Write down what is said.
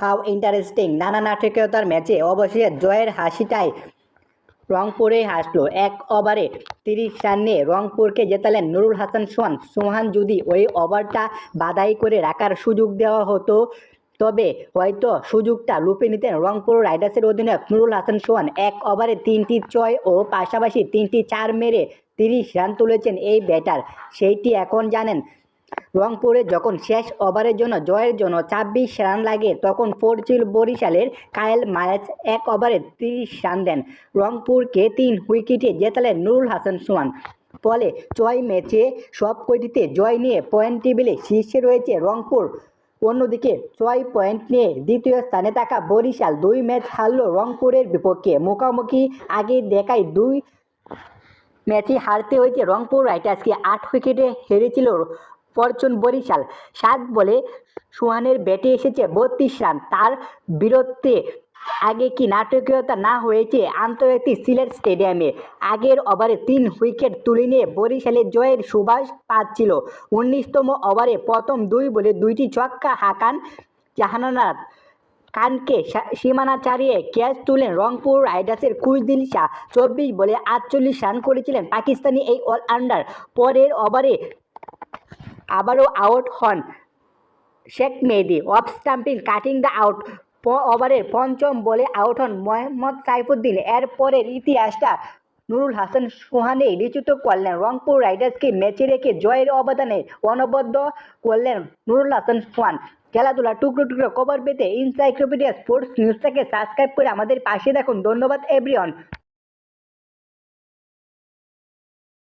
How interesting. নানা নাটকীয়তার ম্যাচে অবশেষে জয়ের হাসিটাই রংপুরে হাসলো। এক ওভারে তিরিশ রান রংপুরকে জেতালেন নুরুল হাসান, সোহান। সোহান যদি ওই ওভারটা বাদাই করে রাখার সুযোগ দেওয়া হতো, তবে হয়তো সুযোগটা লুপে নিতেন রংপুর রাইডার্সের অধিনায়ক নুরুল হাসান, সোহান। এক ওভারে তিনটি ছয় ও পাশাপাশি তিনটি চার মেরে তিরিশ রান তুলেছেন এই ব্যাটার। সেইটি এখন জানেন রংপুরে যখন শেষ ওভারের জন্য, জয়ের জন্য ছাব্বিশ রান লাগে, তখন পড়ছিল বরিশালের কায়েল মায়াজ এক ওভারে তিরিশ রান দেন। রংপুরকে তিন উইকেটে জেতালেন নুরুল হাসান সোহান। ফলে ছয় ম্যাচে সব কয়টিতে জয় নিয়ে পয়েন্ট টেবিলে শীর্ষে রয়েছে রংপুর। অন্যদিকে ছয় পয়েন্ট নিয়ে দ্বিতীয় স্থানে থাকা বরিশাল দুই ম্যাচ হারল রংপুরের বিপক্ষে। মুখোমুখি আগে দেখায় দুই ম্যাচে হারতে হয়েছে রংপুর। রাইটার্সকে আট উইকেটে হেরেছিল ফরচুন বরিশাল। সাত বলে সুহানের ব্যাটে এসেছে বত্রিশ রান। তার বীরত্বে আগে কি নাটকীয়তা না হয়েছে? আন্তর্জাতিক সিলেট স্টেডিয়ামে আগের ওভারে তিন উইকেট তুলে নিয়ে বরিশালে জয়ের সুবাস পাচ্ছিল। উনিশতম ওভারে প্রথম দুই বলে দুইটি ছক্কা হাকান জাহানানাথ কানকে সীমানা ছাড়িয়ে ক্যাচ তুলেন রংপুর রাইডার্সের কুইদিল শাহ। চব্বিশ বলে আটচল্লিশ রান করেছিলেন পাকিস্তানি এই অলরাউন্ডার। পরের ওভারে আবারও আউট হন। Sheikh Mehedi off stumping cutting the out ওভারের পঞ্চম বলে আউট হন মোহাম্মদ সাইফুদ্দিন। এরপরের ইতিহাসটা নুরুল হাসান সোহানে লিখিত করলেন। রংপুর রাইডার্সকে ম্যাচে রেখে জয়ের অবদানে অনবদ্য করলেন নুরুল হাসান সোহান। খেলাধুলা টুকরো টুকরো খবর পেতে ইনসাইক্লোপিডিয়া স্পোর্টস নিউজটাকে সাবস্ক্রাইব করে আমাদের পাশে দেখুন ধন্যবাদ এভরিওয়ান